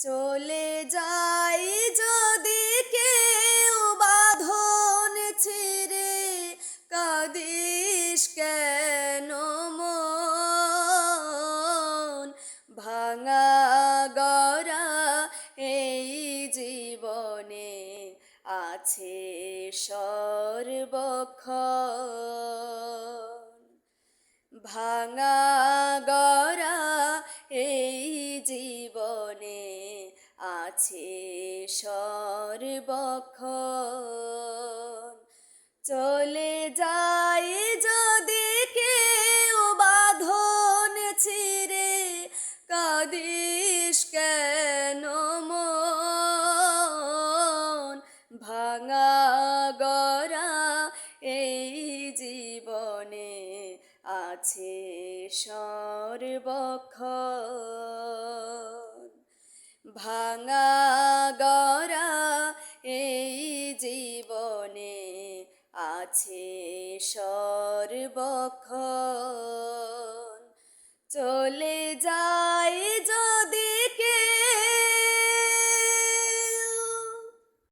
চলে যাই যদি কেউ বাঁধন ছিঁড়ে, কাদিস কেন মন? ভাঙা গড়া এই জীবনে আছে সর্বক্ষণ। ভাঙা আছে সর্বক্ষণ। চলে যাই যদি কেউ বাঁধন ছিঁড়ে, কাদিস কেন মন? ভাঙা গড়া এই জীবনে আছে সর্বক্ষণ। ভাঙা গড়া এই জীবনে আছে সর্বক্ষণ। চলে যাই